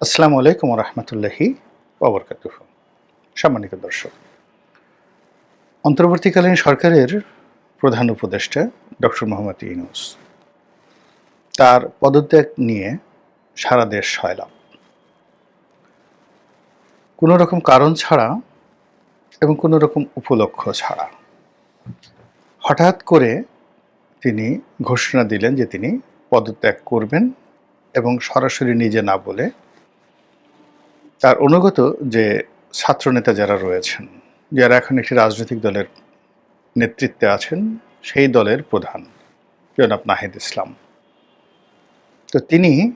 আসসালামু আলাইকুম রহমতুল্লাহি ওবরকাত সম্মানিত দর্শক, অন্তর্বর্তীকালীন সরকারের প্রধান উপদেষ্টা ডক্টর মোহাম্মদ ইউনুস তার পদত্যাগ নিয়ে সারা দেশ সয়লাভ কোনো রকম কারণ ছাড়া এবং কোনো রকম উপলক্ষ ছাড়া হঠাৎ করে তিনি ঘোষণা দিলেন যে তিনি পদত্যাগ করবেন এবং সরাসরি নিজে না বলে তার অনুগত যে ছাত্রনেতা যারা রয়েছেন, যারা এখন একটি রাজনৈতিক দলের নেতৃত্বে আছেন, সেই দলের প্রধান জনাব নাহিদ ইসলাম। তো তিনি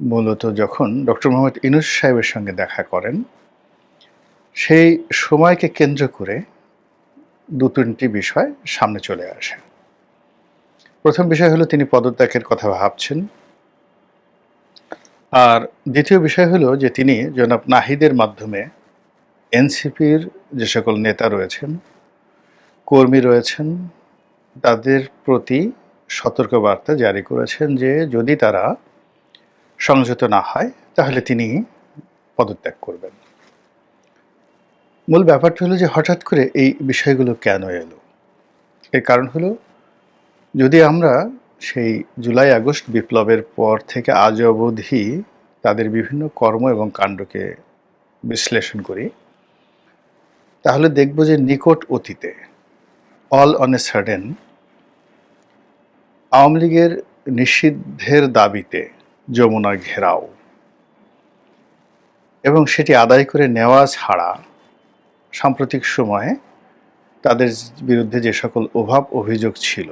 মূলত যখন ডক্টর মোহাম্মদ ইনুস সাহেবের সঙ্গে দেখা করেন, সেই সময়কে কেন্দ্র করে দু তিনটি বিষয় সামনে চলে আসে। প্রথম বিষয় হলো তিনি পদত্যাগের কথা ভাবছেন। আর দ্বিতীয় বিষয় হলো যে তিনি জনাব নাহিদের মাধ্যমে এনসিপির যে সকল নেতা রয়েছেন, কর্মী রয়েছেন, তাদের প্রতি সতর্কবার্তা জারি করেছেন যে যদি তারা সংযত না হয়, তাহলে তিনি পদত্যাগ করবেন। মূল ব্যাপারটা হলো যে হঠাৎ করে এই বিষয়গুলো কেন এলো? এর কারণ হলো, যদি আমরা সেই জুলাই আগস্ট বিপ্লবের পর থেকে আজ অবধি তাদের বিভিন্ন কর্ম এবং কাণ্ডকে বিশ্লেষণ করি। তাহলে দেখব যে নিকট অতীতে all on a sudden Awami লীগের নিষিদ্ধের দাবিতে যমুনা ঘেরাও এবং সেটি আদায় করে নেওয়া ছাড়া সাম্প্রতিক সময়ে তাদের বিরুদ্ধে যে সকল অভাব অভিযোগ ছিল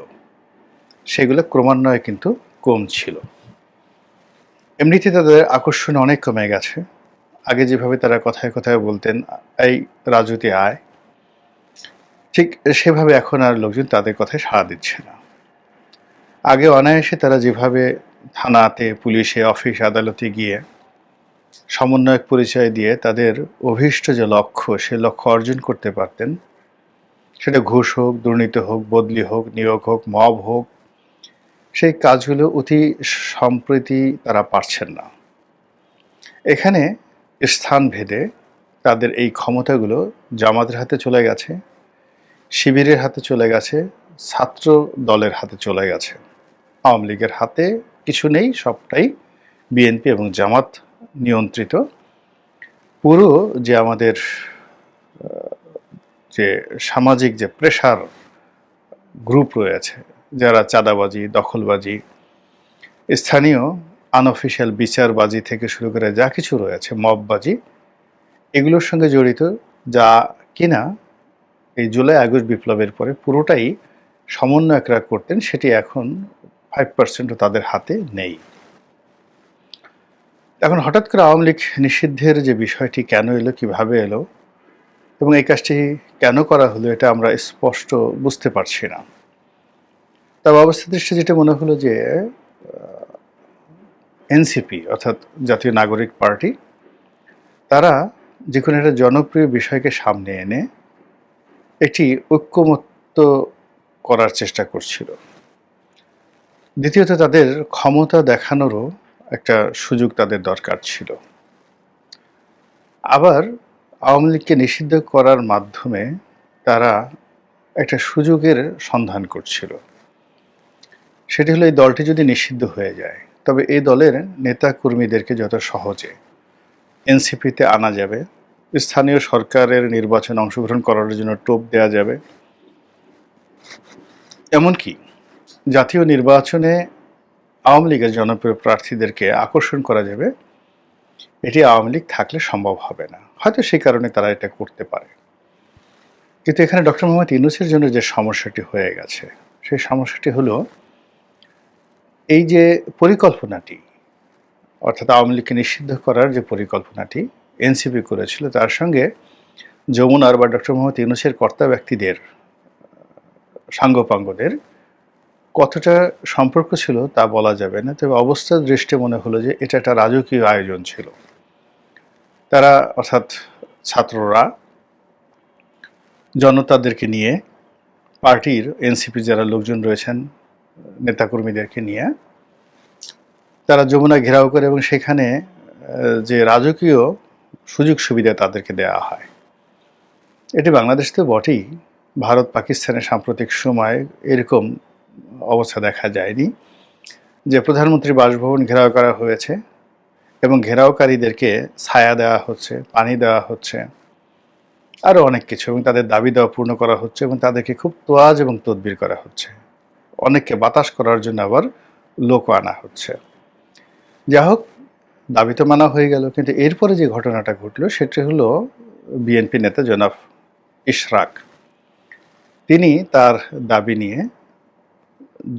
সেগুলো ক্রমান্বয়ে কিন্তু কম ছিল এমনিতে তাদের আকর্ষণ অনেক কমে গেছে। আগে যেভাবে তারা কথায় কথায় বলতেন, এই রাজুতি আয়। ঠিক সেভাবে এখন আর লোকজন তাদের কথায় সাড়া দিচ্ছে না। আগে অনায়াসে তারা যেভাবে থানাতে, পুলিশে, অফিস, আদালতে গিয়ে সমন্বয়ক পরিচয় দিয়ে তাদের অভীষ্ট যে লক্ষ্য, সে লক্ষ্য অর্জন করতে পারতেন, সেটা ঘুষ হোক, দুর্নীতি হোক, বদলি হোক, নিয়োগ হোক, মব হোক সেই কাজগুলো অতি সম্প্রতি তারা পারছেন না। এখানে স্থান ভেদে তাদের এই ক্ষমতাগুলো জামাতের হাতে চলে গেছে, শিবিরের হাতে চলে গেছে, ছাত্র দলের হাতে চলে গেছে। আওয়ামী লীগের হাতে কিছু নেই, সবটাই বিএনপি এবং জামাত নিয়ন্ত্রিত। পুরো যে আমাদের যে সামাজিক যে প্রেশার গ্রুপ রয়েছে যারা চাঁদাবাজি, দখলবাজি, স্থানীয় আনঅফিসিয়াল বিচারবাজি থেকে শুরু করে যা কিছু রয়েছে, মববাজি, এগুলোর সঙ্গে জড়িত যা কিনা এই জুলাই, আগস্ট বিপ্লবের পরে পুরোটাই সমন্বয়করা করতেন, সেটি এখন ফাইভ পার্সেন্টও তাদের হাতে নেই। এখন হঠাৎ করে আওয়ামী লীগ নিষিদ্ধের যে বিষয়টি কেন এলো, কীভাবে এলো এবং এই কাজটি কেন করা হলো, এটা আমরা স্পষ্ট বুঝতে পারছি না। তবে অবস্থা দৃষ্টি যেটা মনে হলো যে এনসিপি অর্থাৎ জাতীয় নাগরিক পার্টি, তারা যে কোনো একটা জনপ্রিয় বিষয়কে সামনে এনে একটি ঐক্যমত্য করার চেষ্টা করছিল। দ্বিতীয়ত, তাদের ক্ষমতা দেখানোরও একটা সুযোগ তাদের দরকার ছিল। আবার আওয়ামী লীগকে নিষিদ্ধ করার মাধ্যমে তারা একটা সুযোগের সন্ধান করছিল। সেটি হলো এই দলটি যদি নিষিদ্ধ হয়ে যায়, তবে এই দলের নেতা কর্মীদেরকে যত সহজে এনসিপিতে আনা যাবে, স্থানীয় সরকারের নির্বাচনে অংশগ্রহণ করার জন্য টোপ দেওয়া যাবে। এমনকি জাতীয় নির্বাচনে আওয়ামী লীগের জনপ্রিয় প্রার্থীদেরকে আকর্ষণ করা যাবে, এটি আওয়ামী লীগ থাকলে সম্ভব হবে না। হয়তো সেই কারণে তারা এটা করতে পারে। কিন্তু এখানে ডক্টর মোহাম্মদ ইউনুসের জন্য যে সমস্যাটি হয়ে গেছে, সেই সমস্যাটি হলো এই যে পরিকল্পনাটি, অর্থাৎ আওয়ামী লীগকে নিষিদ্ধ করার যে পরিকল্পনাটি এনসিপি করেছিল, তার সঙ্গে যমুনার বা ডক্টর মোহাম্মদ ইউনুসের কর্তা ব্যক্তিদের, সাঙ্গপাঙ্গদের কতটা সম্পর্ক ছিল তা বলা যাবে না। তবে অবস্থার দৃষ্টি মনে হলো যে এটা একটা রাজকীয় আয়োজন ছিল। তারা, অর্থাৎ ছাত্ররা, জনতাদেরকে নিয়ে পার্টির এনসিপি যারা লোকজন রয়েছেন নেতাকর্মীদেরকে নিয়ে তারা যমুনা ঘেরাও করে এবং সেখানে যে রাজকীয় সুযোগ সুবিধা তাদেরকে দেওয়া হয়। এটি বাংলাদেশ তো বটেই। ভারত পাকিস্তানের সাম্প্রতিক সময় এরকম অবস্থা দেখা যায়নি যে প্রধানমন্ত্রীর বাসভবন ঘেরাও করা হয়েছে এবং ঘেরাওকারীদেরকে ছায়া দেওয়া হচ্ছে, পানি দেওয়া হচ্ছে, আরও অনেক কিছু এবং তাদের দাবি দেওয়া পূর্ণ করা হচ্ছে এবং তাদেরকে খুব তোয়াজ এবং তদবির করা হচ্ছে। অনেককে বাতাস করার জন্য আবার লোক আনা হচ্ছে। যা হোক দাবি তো মানা হয়ে গেল, কিন্তু এরপরে যে ঘটনাটা ঘটলো সেটি হলো বিএনপি নেতা জনাব ইশরাক। তিনি তার দাবি নিয়ে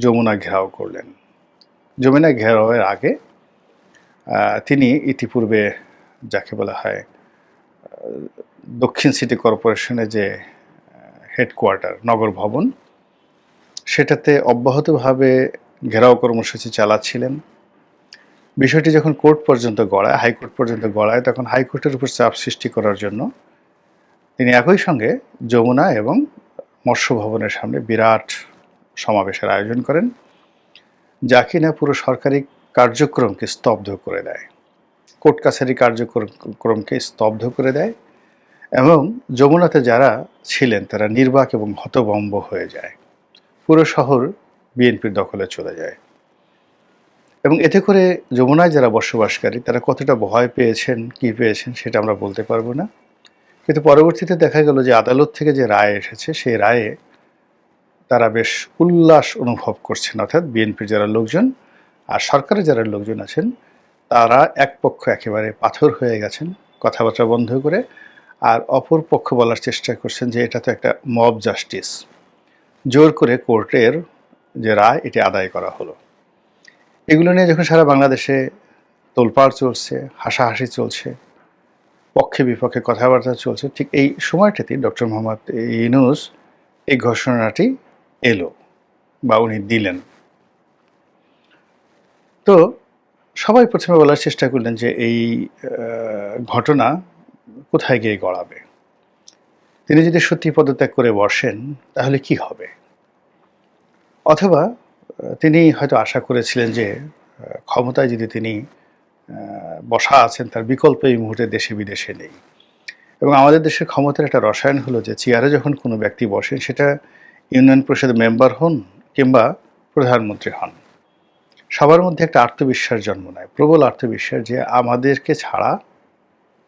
যমুনা ঘেরাও করলেন। যমুনা ঘেরাওয়ের আগে তিনি ইতিপূর্বে যাকে বলা হয় দক্ষিণ সিটি কর্পোরেশনের যে হেডকোয়ার্টার, নগর ভবন সেটাতে অব্যাহতভাবে ঘেরাও কর্মসূচি চালাচ্ছিলেন। বিষয়টি যখন কোর্ট পর্যন্ত গড়ায়, হাইকোর্ট পর্যন্ত গড়ায়, তখন হাইকোর্টের উপর চাপ সৃষ্টি করার জন্য তিনি একই সঙ্গে যমুনা এবং মৎস্য ভবনের সামনে বিরাট সমাবেশের আয়োজন করেন, যা কিনা পুরো সরকারি কার্যক্রমকে স্তব্ধ করে দেয়। কোর্ট কাছারি কার্যক্রমকে স্তব্ধ করে দেয় এবং যমুনাতে যারা ছিলেন, তারা নির্বাক এবং হতভম্ব হয়ে যায়। পুরো শহর বিএনপির দখলে চলে যায়। এবং এতে করে যমুনায় যারা বসবাসকারী, তারা কতটা ভয় পেয়েছেন, কি পেয়েছেন সেটা আমরা বলতে পারব না। কিন্তু পরবর্তীতে দেখা গেল যে আদালত থেকে যে রায় এসেছে, সেই রায়ে তারা বেশ উল্লাস অনুভব করছেন। অর্থাৎ বিএনপির যারা লোকজন আর সরকারের যারা লোকজন আছেন, তারা এক পক্ষ একেবারে পাথর হয়ে গেছেন, কথাবার্তা বন্ধ করে। আর অপর পক্ষ বলার চেষ্টা করছেন যে এটা তো একটা মব জাস্টিস। জোর করে কোর্টের যে রায়, এটি আদায় করা হলো। এগুলো নিয়ে যখন সারা বাংলাদেশে তোলপাড় চলছে, হাসাহাসি চলছে, পক্ষে বিপক্ষে কথাবার্তা চলছে, ঠিক এই সময়টাতে ডক্টর মোহাম্মদ ইউনুস এই ঘোষণাটি এলো বা উনি দিলেন। তো সবাই প্রথমে বলার চেষ্টা করলেন যে এই ঘটনা কোথায় গিয়ে গড়াবে? তিনি যদি সত্যি পদত্যাগ করে বসেন, তাহলে কি হবে? অথবা তিনি হয়তো আশা করেছিলেন যে ক্ষমতায় যদি তিনি বসা আছেন, তার বিকল্প এই মুহূর্তে দেশে বিদেশে নেই। এবং আমাদের দেশের ক্ষমতার একটা রসায়ন হলো যে, চেয়ারে যখন কোনো ব্যক্তি বসেন, সেটা ইউনিয়ন পরিষদের মেম্বার হন কিংবা প্রধানমন্ত্রী হন। সবার মধ্যে একটা আত্মবিশ্বাস জন্ম নেয়, প্রবল আত্মবিশ্বাস যে, আমাদেরকে ছাড়া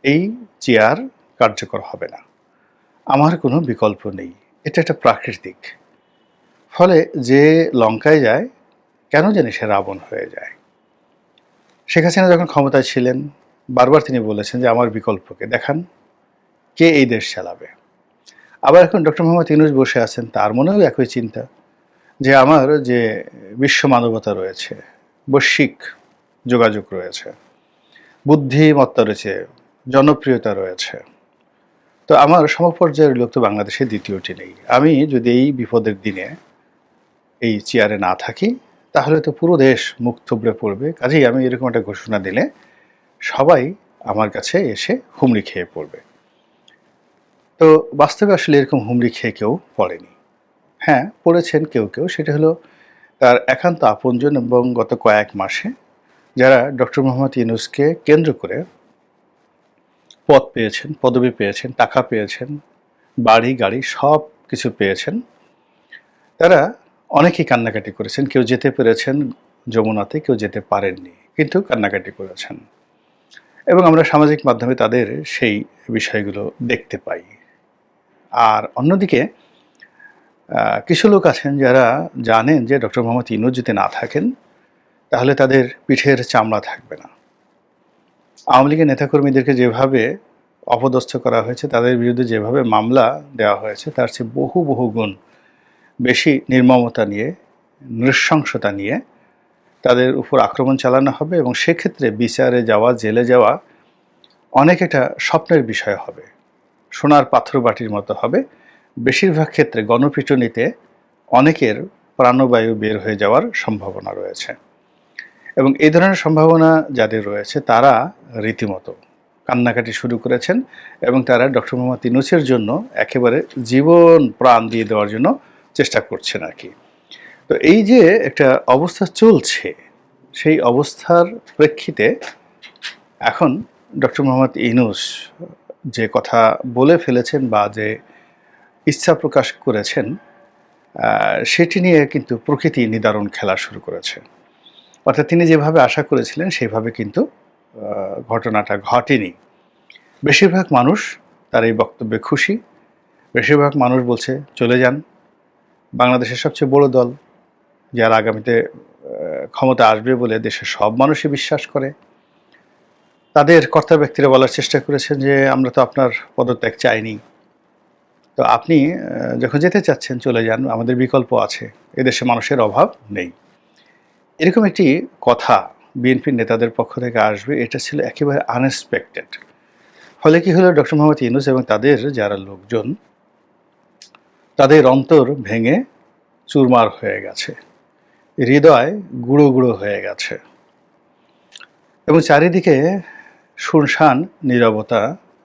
এই চেয়ার কার্যকর হবে না। আমার কোনো বিকল্প নেই। এটা একটা প্রাকৃতিক। ফলে যে লঙ্কায় যায়, কেন জানি সে রাবণ হয়ে যায়। শেখ হাসিনা যখন ক্ষমতায় ছিলেন, বারবার তিনি বলেছেন যে আমার বিকল্পকে দেখান, কে এই দেশ চালাবে? আবার এখন ডক্টর মোহাম্মদ ইউনুস বসে আছেন, তার মনেও একই চিন্তা যে আমার যে বিশ্ব মানবতা রয়েছে, বৈশ্বিক যোগাযোগ রয়েছে, বুদ্ধিমত্তা রয়েছে, জনপ্রিয়তা রয়েছে তো আমার সমপর্যায়ের লোক তো বাংলাদেশে দ্বিতীয়টি নেই। আমি যদি এই বিপদের দিনে এই চেয়ারে না থাকি, তাহলে তো পুরো দেশ মুখ থুবড়ে পড়বে। কাজেই আমি এরকম একটা ঘোষণা দিলে সবাই আমার কাছে এসে হুমড়ি খেয়ে পড়বে। তো বাস্তবে আসলে এরকম হুমড়ি খেয়ে কেউ পড়েনি। হ্যাঁ পড়েছেন কেউ কেউ। সেটা হলো তার একান্ত আপনজন এবং গত কয়েক মাসে যারা ডক্টর মোহাম্মদ ইউনুসকে কেন্দ্র করে পদ পেয়েছেন, পদবি পেয়েছেন, টাকা পেয়েছেন, বাড়ি, গাড়ি সব কিছু পেয়েছেন। তারা অনেকেই কান্নাকাটি করেছেন। কেউ যেতে পেরেছেন যমুনাতে, কেউ যেতে পারেননি, কিন্তু কান্নাকাটি করেছেন। এবং আমরা সামাজিক মাধ্যমে তাদের সেই বিষয়গুলো দেখতে পাই। আর অন্যদিকে কিছু লোক আছেন যারা জানেন যে ডক্টর মোহাম্মদ ইনুজ যদি না থাকেন, তাহলে তাদের পিঠের চামড়া থাকবে না। আওয়ামী লীগের নেতাকর্মীদেরকে যেভাবে অপদস্থ করা হয়েছে, তাদের বিরুদ্ধে যেভাবে মামলা দেওয়া হয়েছে, তার চেয়ে বহু বহু গুণ বেশি নির্মমতা নিয়ে, নৃশংসতা নিয়ে তাদের উপর আক্রমণ চালানো হবে এবং সেক্ষেত্রে বিচারে যাওয়া, জেলে যাওয়া অনেক একটা স্বপ্নের বিষয় হবে। সোনার পাথর বাটির মতো হবে। বেশিরভাগ ক্ষেত্রে গণপিটুনিতে অনেকের প্রাণবায়ু বের হয়ে যাওয়ার সম্ভাবনা রয়েছে। এবং এই ধরনের সম্ভাবনা যাদের রয়েছে, তারা রীতিমতো কান্নাকাটি শুরু করেছেন এবং তারা ডক্টর মোহাম্মদ ইনুসের জন্য একেবারে জীবন প্রাণ দিয়ে দেওয়ার জন্য চেষ্টা করছেন আর কি। তো এই যে একটা অবস্থা চলছে, সেই অবস্থার প্রেক্ষিতে এখন ডক্টর মোহাম্মদ ইনুস যে কথা বলে ফেলেছেন বা যে ইচ্ছা প্রকাশ করেছেন সেটি নিয়ে কিন্তু প্রকৃতি নিদারণ খেলা শুরু করেছে। অর্থাৎ তিনি যেভাবে আশা করেছিলেন, সেইভাবে কিন্তু ঘটনাটা ঘটেনি। বেশিরভাগ মানুষ তার এই বক্তব্যে খুশি। বেশিরভাগ মানুষ বলছে, চলে যান। বাংলাদেশের সবচেয়ে বড় দল, যারা আগামীতে ক্ষমতা আসবে বলে দেশের সব মানুষই বিশ্বাস করে। তাদের কর্তা ব্যক্তিরা বলার চেষ্টা করেছেন যে, আমরা তো আপনার পদত্যাগ চাইনি। তো আপনি যখন যেতে চাচ্ছেন, চলে যান। আমাদের বিকল্প আছে। এদেশে মানুষের অভাব নেই। এরকম একটি কথা বিএনপির নেতাদের পক্ষ থেকে আসবে, এটা ছিল একেবারে আনএক্সপেক্টেড ফলে কি হলো? ডক্টর মোহাম্মদ ইউনুস এবং তাদের যারা লোকজন, তাদের অন্তর ভেঙে চুরমার হয়ে গেছে। হৃদয় গুঁড়ো গুঁড়ো হয়ে গেছে। এবং চারিদিকে শুনশান, নীরবতা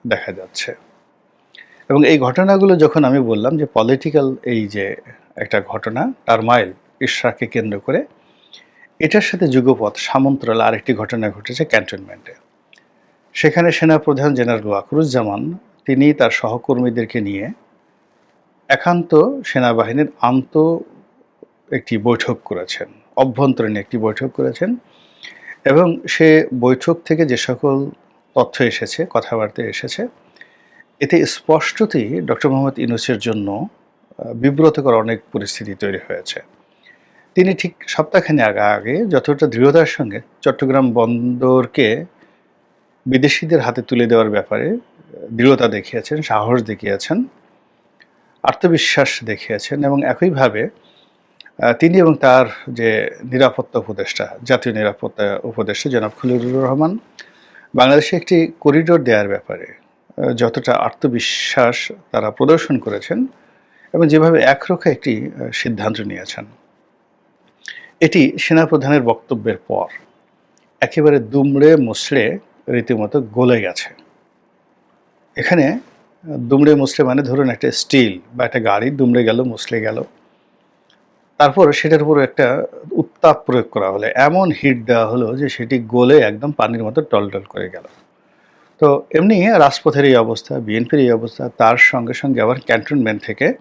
দেখা যাচ্ছে। এবং এই ঘটনাগুলো যখন আমি বললাম যে পলিটিক্যাল এই যে একটা ঘটনা টারমাইল ইশরাকে কেন্দ্র করে এটার সাথে যুগপথ সামন্তরাল আরেকটি ঘটনা ঘটেছে ক্যান্টনমেন্টে। সেখানে সেনাপ্রধান জেনারেল ওয়াকরুজ্জামান, তিনি তার সহকর্মীদেরকে নিয়ে একান্ত সেনাবাহিনীর আন্ত একটি বৈঠক করেছেন, অভ্যন্তরীণ একটি বৈঠক করেছেন এবং সে বৈঠক থেকে যে সকল তথ্য এসেছে, কথাবার্তা এসেছে, এতে স্পষ্টতই ডক্টর মোহাম্মদ ইউনুসের জন্য বিব্রতকর অনেক পরিস্থিতি তৈরি হয়েছে। তিনি ঠিক সপ্তাহখানি আগে আগে যতটা দৃঢ়তার সঙ্গে চট্টগ্রাম বন্দরকে বিদেশিদের হাতে তুলে দেওয়ার ব্যাপারে দৃঢ়তা দেখিয়েছেন, সাহস দেখিয়েছেন, আত্মবিশ্বাস দেখিয়েছেন এবং একইভাবে তিনি এবং তার যে নিরাপত্তা উপদেষ্টা, জাতীয় নিরাপত্তা উপদেষ্টা জনাব খলিলুর রহমান, বাংলাদেশে একটি করিডোর দেওয়ার ব্যাপারে যতটা আত্মবিশ্বাস তারা প্রদর্শন করেছেন এবং যেভাবে একরোখা একটি সিদ্ধান্ত নিয়েছেন। এটি সেনাপ্রধানের বক্তব্যের পর। একেবারে দুমড়ে মুচড়ে রীতিমতো গলে গেছে। এখানে, দুমড়ে মুচড়ে মানে ধরুন একটা স্টিল বা একটা গাড়ি দুমড়ে গেল, মুচড়ে গেল। তারপর সেটার উপর একটা উত্তাপ প্রয়োগ করা হলো। এমন হিট দেওয়া হলো যে সেটি গলে একদম পানির মতো টলটল করে গেল। তো এমনি রাজপথের এই অবস্থা, বিএনপির এই অবস্থা, তার সঙ্গে সঙ্গে আবার ক্যান্টনমেন্ট থেকে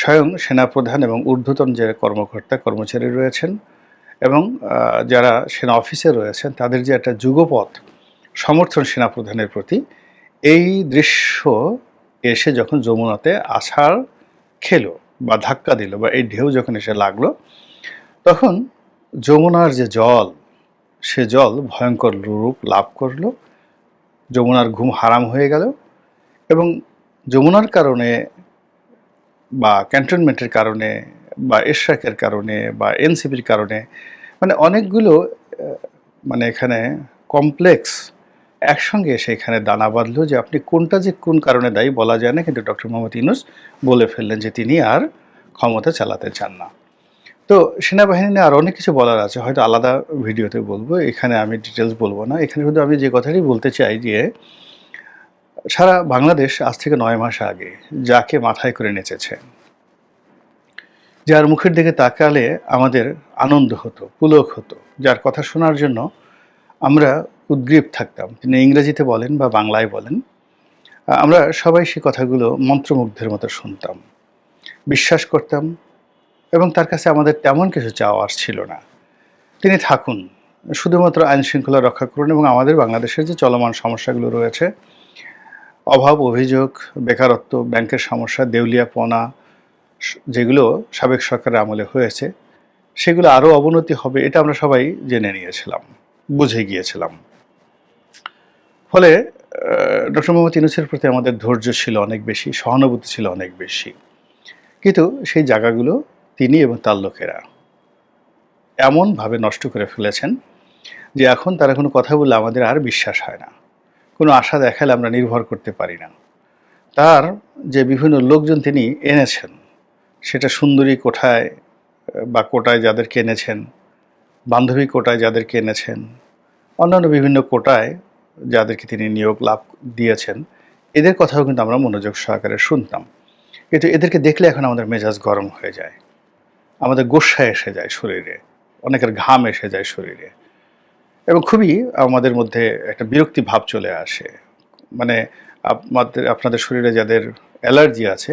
স্বয়ং সেনাপ্রধান এবং ঊর্ধ্বতন যে কর্মকর্তা, কর্মচারী রয়েছেন এবং যারা সেনা অফিসে রয়েছেন, তাদের যে একটা যুগপথ সমর্থন সেনাপ্রধানের প্রতি, এই দৃশ্য এসে যখন যমুনাতে আছাড় খেলো বা ধাক্কা দিল বা এই ঢেউ যখন এসে লাগল, তখন যমুনার যে জল, সে জল ভয়ঙ্কর রূপ লাভ করল। যমুনার ঘুম হারাম হয়ে গেল এবং যমুনার কারণে বা ক্যান্টনমেন্টের কারণে, বা এশরাকের কারণে, বা এনসিপির কারণে মানে অনেকগুলো মানে এখানে কমপ্লেক্স একসঙ্গে এসে এখানে দানা বাঁধলো যে আপনি কোনটা যে কোন কারণে দায়ী বলা যায় না, কিন্তু ডক্টর মোহাম্মদ ইউনুস বলে ফেললেন যে তিনি আর ক্ষমতা চালাতে চান না। তো সেনাবাহিনী নিয়ে আর অনেক কিছু বলার আছে, হয়তো আলাদা ভিডিওতে বলব, এখানে আমি ডিটেলস বলব না। এখানে শুধু আমি যে কথাটি বলতে চাই যে সারা বাংলাদেশ আজ থেকে নয় মাস আগে যাকে মাথায় করে নেচেছে। যার মুখের দিকে তাকালে আমাদের আনন্দ হতো, পুলক হতো, যার কথা শোনার জন্য আমরা উদ্গ্রীব থাকতাম। তিনি ইংরেজিতে বলেন বা বাংলায় বলেন, আমরা সবাই সেই কথাগুলো মন্ত্রমুগ্ধের মতো শুনতাম, বিশ্বাস করতাম এবং তার কাছে আমাদের তেমন কিছু চাওয়ার ছিল না। তিনি থাকুন, শুধুমাত্র আইন শৃঙ্খলা রক্ষা করুন এবং আমাদের বাংলাদেশের যে চলমান সমস্যাগুলো রয়েছে অভাব, অভিযোগ, বেকারত্ব, ব্যাংকের সমস্যা দেউলিয়াপনা যেগুলো সাবেক সরকারের আমলে হয়েছে, সেগুলো আরও অবনতি হবে, এটা আমরা সবাই জেনে নিয়েছিলাম, বুঝে গিয়েছিলাম। ফলে ডক্টর মোহাম্মদ ইউনুসের প্রতি আমাদের ধৈর্য ছিল অনেক বেশি, সহানুভূতি ছিল অনেক বেশি। কিন্তু সেই জায়গাগুলো তিনি এবং তার লোকেরা এমনভাবে নষ্ট করে ফেলেছেন যে এখন তারা কোনো কথা বললে আমাদের আর বিশ্বাস হয় না। কোনো আশা দেখালে আমরা নির্ভর করতে পারি না। তার যে বিভিন্ন লোকজন তিনি এনেছেন, সেটা সুন্দরী কোঠায়, বা কোটায় যাদেরকে এনেছেন, বান্ধবী কোটায় যাদেরকে এনেছেন, অন্যান্য বিভিন্ন কোটায় যাদেরকে তিনি নিয়োগ লাভ দিয়েছেন, এদের কথাও কিন্তু আমরা মনোযোগ সহকারে শুনতাম। কিন্তু এদেরকে দেখলে এখন আমাদের মেজাজ গরম হয়ে যায়। আমাদের গোস্বা এসে যায় শরীরে, অনেকের ঘাম এসে যায় শরীরে। এবং খুবই আমাদের মধ্যে একটা বিরক্তি ভাব চলে আসে। মানে আপনাদের আপনাদের শরীরে যাদের অ্যালার্জি আছে,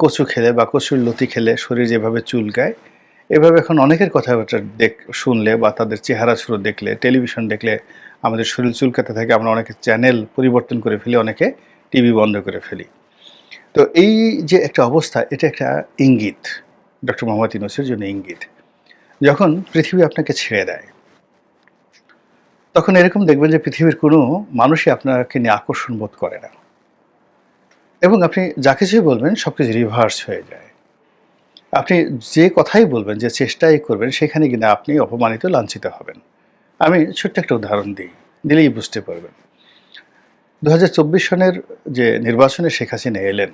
কচু খেলে বা কচুর লতি খেলে শরীর যেভাবে চুলকায়, এভাবে এখন অনেকের কথাবার্তা দেখ, শুনলে বা তাদের চেহারা সুরো দেখলে, টেলিভিশন দেখলে আমাদের শরীর চুলকাতে থাকে, আমরা অনেকে চ্যানেল পরিবর্তন করে ফেলি, অনেকে টিভি বন্ধ করে ফেলি। তো এই যে একটা অবস্থা, এটা একটা ইঙ্গিত, ডক্টর মোহাম্মদ ইউনুসের জন্য ইঙ্গিত। যখন পৃথিবী আপনাকে ছেড়ে দেয় তখন এরকম দেখবেন যে পৃথিবীর কোনো মানুষই আপনাকে নিয়ে আকর্ষণ বোধ করে না। এবং আপনি যা কিছুই বলবেন সব কিছু রিভার্স হয়ে যায়। আপনি যে কথাই বলবেন, যে চেষ্টাই করবেন, সেখানে কিনা আপনি অপমানিত, লাঞ্ছিত হবেন। আমি ছোট্ট একটা উদাহরণ দিই, দিলেই বুঝতে পারবেন। দু হাজার চব্বিশ সনের যে নির্বাচনে শেখ হাসিনা এলেন,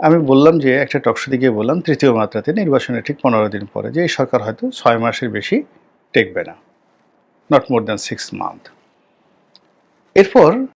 আমি বললাম যে, একটা টকশোতে গিয়ে বললাম, তৃতীয় মাত্রাতে নির্বাচনের ঠিক পনেরো দিন পরে যে এই সরকার হয়তো ছয় মাসের বেশি টেকবে না। not more than six month এরপর